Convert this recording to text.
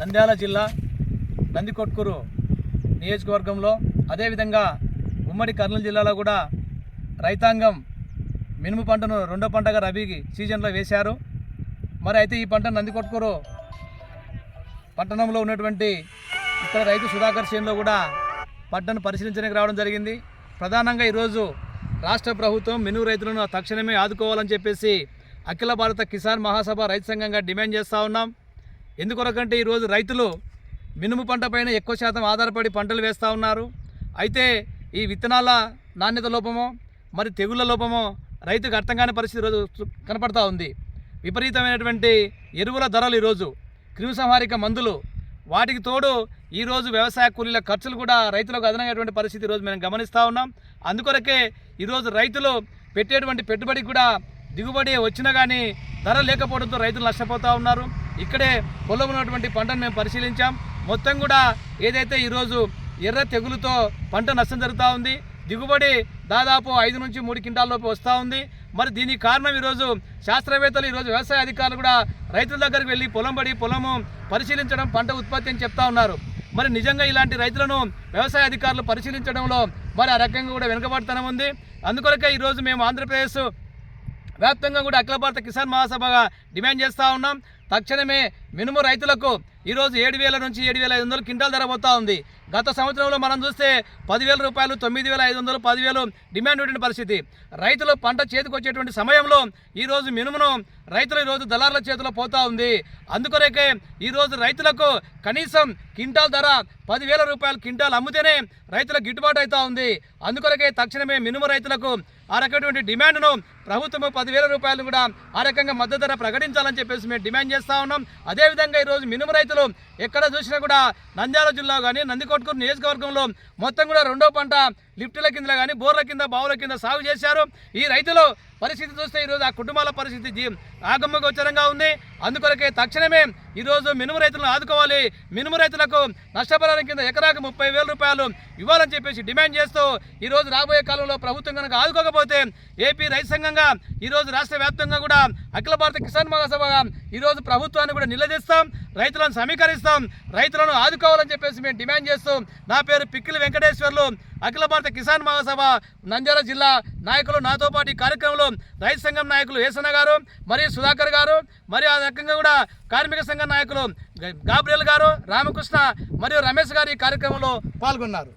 నంద్యాల జిల్లా నందికొట్కూరు నియోజకవర్గంలో అదేవిధంగా ఉమ్మడి కర్నూలు జిల్లాలో కూడా రైతాంగం మినుము పంటను రెండో పంటగా రబీ సీజన్లో వేశారు. మరి అయితే ఈ పంట నందికొట్కూరు పట్టణంలో ఉన్నటువంటి ఇక్కడ రైతు సుధాకర్ చేనులో కూడా పంటను పరిశీలించడానికి రావడం జరిగింది. ప్రధానంగా ఈరోజు రాష్ట్ర ప్రభుత్వం మినుము రైతులను తక్షణమే ఆదుకోవాలని చెప్పేసి అఖిల భారత కిసాన్ మహాసభ రైతు సంఘంగా డిమాండ్ చేస్తూ ఉన్నాం. ఎందుకొరకంటే ఈరోజు రైతులు మినుము పంట పైన ఎక్కువ శాతం ఆధారపడి పంటలు వేస్తూ ఉన్నారు. అయితే ఈ విత్తనాల నాణ్యత లోపమో మరి తెగుళ్ళ లోపమో రైతుకు అర్థం కాని పరిస్థితి ఈరోజు కనపడతా ఉంది. విపరీతమైనటువంటి ఎరువుల ధరలు ఈరోజు క్రిమిసంహారిక మందులు. వాటికి తోడు ఈరోజు వ్యవసాయ కూలీల ఖర్చులు కూడా రైతులకు అదనమైనటువంటి పరిస్థితి ఈరోజు మేము గమనిస్తూ ఉన్నాం. అందుకొరకే ఈరోజు రైతులు పెట్టేటువంటి పెట్టుబడికి కూడా దిగుబడి వచ్చినా కానీ ధర లేకపోవడంతో రైతులు నష్టపోతూ ఉన్నారు. ఇక్కడే పొలం ఉన్నటువంటి పంటను మేము పరిశీలించాం. మొత్తం కూడా ఏదైతే ఈరోజు ఎర్ర తెగులుతో పంట నష్టం జరుగుతూ ఉంది దిగుబడి దాదాపు ఐదు నుంచి మూడు క్వింటాల్లోపు వస్తూ ఉంది. మరి దీనికి కారణం ఈరోజు శాస్త్రవేత్తలు ఈరోజు వ్యవసాయ అధికారులు కూడా రైతుల దగ్గరికి వెళ్ళి పొలం పడి పొలము పరిశీలించడం పంట ఉత్పత్తి అని చెప్తా ఉన్నారు. మరి నిజంగా ఇలాంటి రైతులను వ్యవసాయ అధికారులు పరిశీలించడంలో మరి ఆ రకంగా కూడా వెనుకబడతనం ఉంది. అందుకొరకే ఈరోజు మేము ఆంధ్రప్రదేశ్ వ్యాప్తంగా కూడా అఖిల భారత కిసాన్ మహాసభగా డిమాండ్ చేస్తూ ఉన్నాం. తక్షణమే మినుము రైతులకు ఈరోజు ఏడు వేల నుంచి ఏడు వేల ఐదు వందలు క్వింటాల్ ధర పోతా ఉంది. గత సంవత్సరంలో మనం చూస్తే పదివేల రూపాయలు తొమ్మిది వేల ఐదు వందలు పదివేలు డిమాండ్ ఉండే పరిస్థితి. రైతులు పంట చేతికి వచ్చేటువంటి సమయంలో ఈరోజు మినుమును రైతులు ఈరోజు దళారుల చేతిలో పోతా ఉంది. అందుకొరకే ఈరోజు రైతులకు కనీసం క్వింటాల్ ధర పదివేల రూపాయలు క్వింటాల్ అమ్మితేనే రైతులకు గిట్టుబాటు అవుతా ఉంది. అందుకొరకే తక్షణమే మినుము రైతులకు ఆ రకమైనటువంటి డిమాండ్ను ప్రభుత్వం పదివేల రూపాయలు కూడా ఆ రకంగా మద్దతు ధర ప్రకటించాలని చెప్పేసి మేము డిమాండ్ చేస్తూ ఉన్నాం. అదే అదేవిధంగా ఈరోజు మినుము రైతులు ఎక్కడ చూసినా కూడా నంద్యాల జిల్లా కానీ నందికొట్కూరు నియోజకవర్గంలో మొత్తం కూడా రెండో పంట లిఫ్టుల కింద కానీ బోర్ల కింద బావుల కింద సాగు చేశారు. ఈ రైతులు పరిస్థితి చూస్తే ఈరోజు ఆ కుటుంబాల పరిస్థితి జీ గోచరంగా ఉంది. అందుకొరకే తక్షణమే ఈరోజు మినుము రైతులను ఆదుకోవాలి. మినుము రైతులకు నష్టపరిహారం కింద ఎకరాకు ముప్పై వేల రూపాయలు ఇవ్వాలని చెప్పేసి డిమాండ్ చేస్తూ ఈరోజు రాబోయే కాలంలో ప్రభుత్వం కనుక ఆదుకోకపోతే ఏపీ రైతు సంఘంగా ఈరోజు రాష్ట్ర వ్యాప్తంగా కూడా అఖిల భారత కిసాన్ మహాసభగా ఈరోజు ప్రభుత్వాన్ని కూడా నిలదీస్తాం రైతులను సమీకరిస్తాం రైతులను ఆదుకోవాలని చెప్పేసి మేము డిమాండ్ చేస్తూ నా పేరు పిక్కిలి వెంకటేశ్వర్లు. అఖిల భారత కిసాన్ మహాసభ నంద్యాల జిల్లా నాయకులు నాతో పాటు ఈ కార్యక్రమంలో రైతు సంఘం నాయకులు ఏసన్న గారు మరియు సుధాకర్ గారు మరియు ఆ రకంగా కూడా కార్మిక సంఘం నాయకులు గాబ్రియల్ గారు రామకృష్ణ మరియు రమేష్ గారు ఈ కార్యక్రమంలో పాల్గొన్నారు.